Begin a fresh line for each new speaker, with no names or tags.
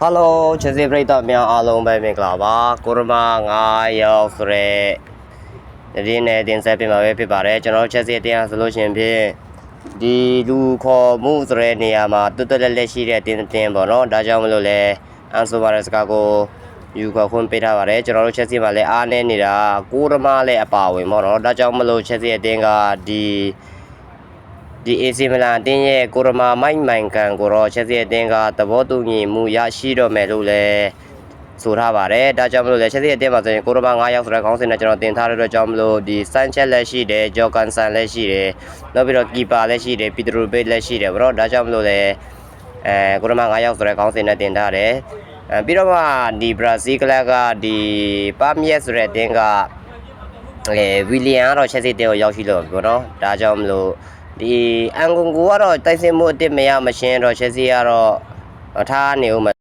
ဟယ်လိုချစ်စီပရိသတ်များအားလုံးပဲမင်္ဂလာပါကိုရမ9ရောက်ဆိုရဲဒီနေ့တင်ဆက်ပေးမှာပဲဖြစ်ပါတယ်ကျွန်တော်ချစ်စီတရားဆိုလို့ရှိရင်ဖြင့်ဒီလူခေါ်မှုဆိုတဲ့နေရာမှာတွတ်တွတ်လက်လက်ရှိတဲ့တင်တင်ပေါ့နော်ဒါကြောင့်မလို့လဲအန်ဆိုပါရစကားကိုယူခေါ်ခွင့်ပေးထားပါတယ်ကျွန်တော်တို့ချက်စီမှာလည်းအားနေနေတာကိုရမလည်းအပါဝင်ပေါ့နော်ဒါကြောင့်မလို့ချက်စီအတင်းကဒီ ဒီ AC မလာအတင်းရဲ့ကိုရမာမိုက်မိုင်ကန်ကိုတော့ချက်စီအတင်းကသဘောတူညီမှုရရှိတော့မယ်လို့လည်းဆိုထားပါတယ်ဒါကြောင့်မလို့လဲချက်စီအတင်းမှာဆိုရင်ကိုရမာ9ယောက်ဆိုတဲ့ခေါင်းစဉ်နဲ့ကျွန်တော်တင်ထားတဲ့အတွက်ကြောင့်မလို့ဒီစန်ချက်လက်ရှိတယ်ဂျော်ကန်ဆန်လက်ရှိတယ်နောက်ပြီးတော့ကီပါလက်ရှိတယ်ပီတရိုဘေးလက်ရှိတယ်ဘရောဒါကြောင့်မလို့လဲအဲကိုရမာ9ယောက်ဆိုတဲ့ခေါင်းစဉ်နဲ့တင်ထားတယ်အဲပြီးတော့မှဒီဘရာဇီးကလပ်ကဒီပါမီယက်ဆိုတဲ့အတင်းကအဲဝီလီယံကတော့ချက်စီတဲကိုရောက်ရှိလို့ပေါ့နော်ဒါကြောင့်မလို့ ဒီအန်ဂွန်ကိုကတော့တိုက်စင်မှုအစ်စ်မရမရှင်းတော့ချက်စီကတော့ထားနေဦးမယ်